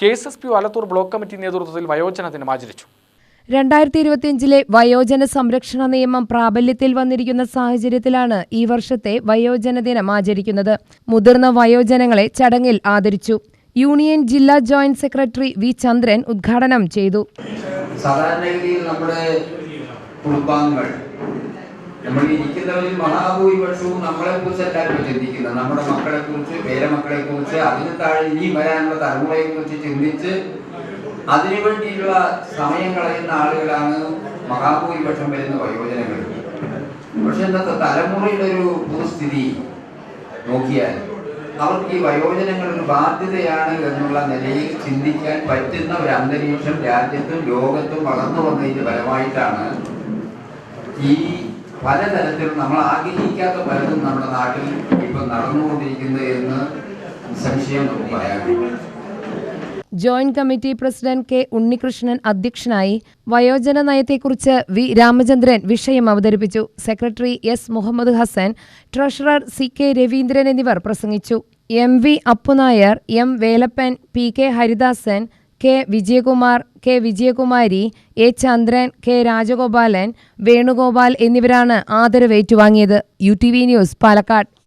K S S P Alathur block committee നേതൃത്വത്തിൽ വയോജന ദിനം ആചരിച്ചു. രണ്ടായിരത്തി ഇരുപത്തിയഞ്ചിലെ വയോജന സംരക്ഷണ നിയമം പ്രാബല്യത്തിൽ വന്നിരിക്കുന്ന സാഹചര്യത്തിലാണ് ഈ വർഷത്തെ വയോജന ദിനം ആചരിക്കുന്നത്. മുതിർന്ന വയോജനങ്ങളെ ചടങ്ങിൽ ആദരിച്ചു. യൂണിയൻ ജില്ലാ ജോയിന്റ് സെക്രട്ടറി വി ചന്ദ്രൻ ഉദ്ഘാടനം ചെയ്തു. സാധാരണഗതിയിൽ നമ്മുടെ കുടുംബാംഗങ്ങൾ നമ്മൾ ഇരിക്കുന്നവരിൽ മഹാഭൂരിപക്ഷവും നമ്മളെ കുറിച്ചല്ലായിരുന്നു ചിന്തിക്കുന്നത്. നമ്മുടെ മക്കളെ കുറിച്ച് പേരമക്കളെ കുറിച്ച് അതിന് താഴെ ഇനി വരാനുള്ള തലമുറയെ കുറിച്ച് ചിന്തിച്ച് അതിനുവേണ്ടിയുള്ള സമയം കളയുന്ന ആളുകളാണ് മഹാഭൂരിപക്ഷം വരുന്ന വയോജനങ്ങൾ. പക്ഷെ ഇന്നത്തെ തലമുറയുടെ ഒരു പൊതുസ്ഥിതി നോക്കിയാൽ അവർക്ക് ഈ വയോജനങ്ങൾ ബാധ്യതയാണ് എന്നുള്ള നിലയിൽ ചിന്തിക്കാൻ പറ്റുന്ന ഒരു അന്തരീക്ഷം രാജ്യത്തും ലോകത്തും വളർന്നു വന്നതിന്റെ ഫലമായിട്ടാണ് ഈ പലതരത്തിലും നമ്മൾ ആഗ്രഹിക്കാത്ത പലതും നമ്മുടെ നാട്ടിൽ ഇപ്പം നടന്നുകൊണ്ടിരിക്കുന്നത് എന്ന് സംശയം നമുക്ക് പറയാം. Joint committee president K Unnikrishnan അധ്യക്ഷനായി വയോജന നയത്തെക്കുറിച്ച് വി രാമചന്ദ്രൻ വിഷയം അവതരിപ്പിച്ചു. Secretary S Muhammad Hasan treasurer C K Raveendran എന്നിവർ പ്രസംഗിച്ചു. M V Appunair M Velappan P K Haridasan K Vijayakumar K Vijayakumari A Chandran K Rajagopalan Venugopal എന്നിവരാണ് ആദരവേറ്റുവാങ്ങിയത്. U T V news Palakkad.